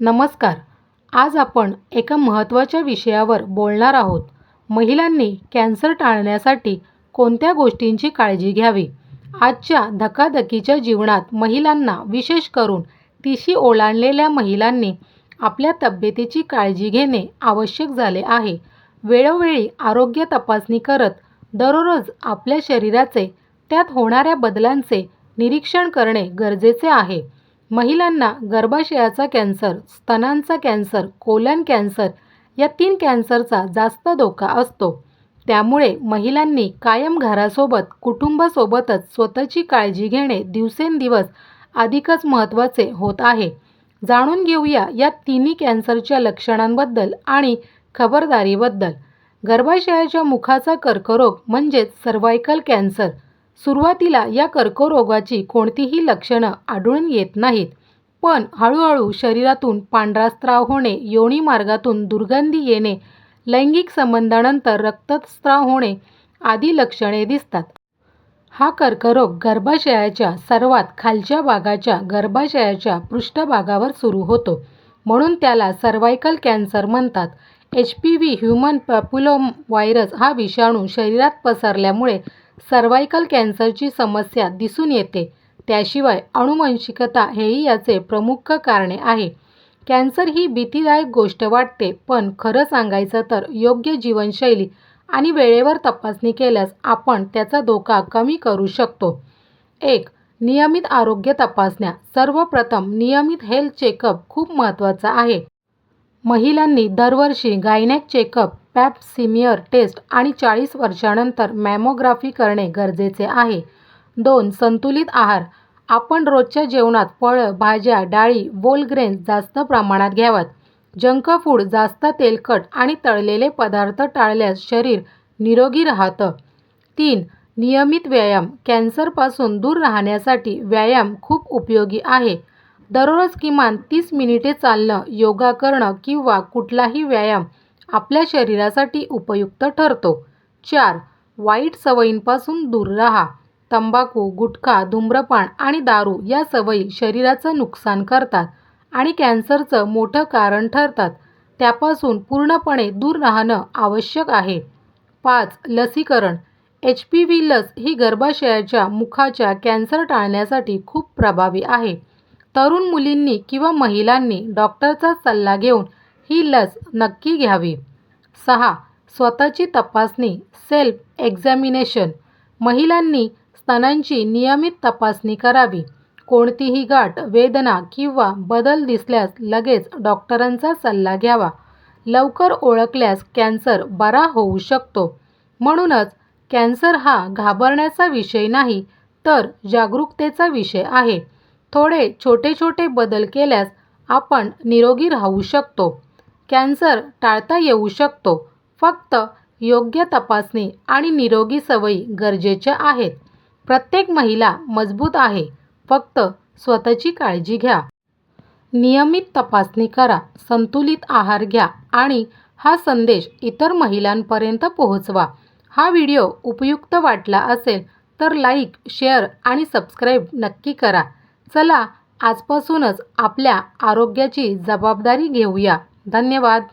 नमस्कार. आज आपण एका महत्त्वाच्या विषयावर बोलणार आहोत. महिलांनी कॅन्सर टाळण्यासाठी कोणत्या गोष्टींची काळजी घ्यावी? आजच्या धकाधकीच्या जीवनात महिलांना विशेष करून तिशी ओलांडलेल्या महिलांनी आपल्या तब्येतीची काळजी घेणे आवश्यक झाले आहे. वेळोवेळी आरोग्य तपासणी करत दररोज आपल्या शरीराचे त्यात होणाऱ्या बदलांचे निरीक्षण करणे गरजेचे आहे. महिलांना गर्भाशयाचा कॅन्सर स्तनांचा कॅन्सर कोलन कॅन्सर या तीन कॅन्सरचा जास्त धोका असतो. त्यामुळे महिलांनी कायम घरासोबत कुटुंबासोबतच स्वतःची काळजी घेणे दिवसेंदिवस अधिकच महत्त्वाचे होत आहे. जाणून घेऊया या तिन्ही कॅन्सरच्या लक्षणांबद्दल आणि खबरदारीबद्दल. गर्भाशयाच्या मुखाचा कर्करोग म्हणजेच सर्व्हायकल कॅन्सर. सुरुवातीला या कर्करोगाची कोणतीही लक्षणं आढळून येत नाहीत पण हळूहळू शरीरातून पांढरा स्त्राव होणे योनी मार्गातून दुर्गंधी येणे लैंगिक संबंधानंतर रक्तस्त्राव होणे आदी लक्षणे दिसतात. हा कर्करोग गर्भाशयाच्या सर्वात खालच्या भागाच्या गर्भाशयाच्या पृष्ठभागावर सुरू होतो म्हणून त्याला सर्वायकल कॅन्सर म्हणतात. H P V human papilloma virus हा विषाणू शरीरात पसरल्यामुळे सर्व्हायकल कॅन्सरची समस्या दिसून येते. त्याशिवाय अनुवंशिकता हेही याचे प्रमुख कारणे आहे. कॅन्सर ही भीतीदायक गोष्ट वाटते पण खरं सांगायचं तर योग्य जीवनशैली आणि वेळेवर तपासणी केल्यास आपण त्याचा धोका कमी करू शकतो. एक नियमित आरोग्य तपासण्या. सर्वप्रथम नियमित हेल्थ चेकअप खूप महत्त्वाचा आहे. महिलांनी दरवर्षी gynaec checkup pap smear test आणि चाळीस वर्षानंतर मॅमोग्राफी करणे गरजेचे आहे. दोन संतुलित आहार. आपण रोजच्या जेवणात फळं भाज्या डाळी वोलग्रेन्स जास्त प्रमाणात घ्यावात. जंक फूड जास्त तेलकट आणि तळलेले पदार्थ टाळल्यास शरीर निरोगी राहतं. तीन नियमित व्यायाम. कॅन्सरपासून दूर राहण्यासाठी व्यायाम खूप उपयोगी आहे. दररोज किमान तीस मिनिटे चालणं योगा करणं किंवा कुठलाही व्यायाम आपल्या शरीरासाठी उपयुक्त ठरतो. चार वाईट सवयींपासून दूर राहा. तंबाखू गुटखा धूम्रपान आणि दारू या सवयी शरीराचं नुकसान करतात आणि कॅन्सरचं मोठं कारण ठरतात. त्यापासून पूर्णपणे दूर राहणं आवश्यक आहे. पाच लसीकरण. एच पी व्ही लस ही गर्भाशयाच्या मुखाच्या कॅन्सर टाळण्यासाठी खूप प्रभावी आहे. तरुण मुलींनी किंवा महिलांनी डॉक्टरचा सल्ला घेऊन ही लस नक्की घ्यावी. सहा. स्वतःची तपासणी सेल्फ एक्झॅमिनेशन महिलांनी स्तनांची नियमित तपासणी करावी. कोणतीही गाठ वेदना किंवा बदल दिसल्यास लगेच डॉक्टरांचा सल्ला घ्यावा. लवकर ओळखल्यास कॅन्सर बरा होऊ शकतो. म्हणूनच कॅन्सर हा घाबरण्याचा विषय नाही तर जागरूकतेचा विषय आहे. थोडे छोटे छोटे बदल केल्यास आपण निरोगी राहू शकतो. कॅन्सर टाळता येऊ शकतो. फक्त योग्य तपासणी आणि निरोगी सवयी गरजेच्या आहेत. प्रत्येक महिला मजबूत आहे. फक्त स्वतःची काळजी घ्या. नियमित तपासणी करा. संतुलित आहार घ्या आणि हा संदेश इतर महिलांपर्यंत पोहोचवा. हा व्हिडिओ उपयुक्त वाटला असेल तर लाईक शेअर आणि सबस्क्राईब नक्की करा. चला आजपासूनच आपल्या आरोग्याची जबाबदारी घेऊया. धन्यवाद.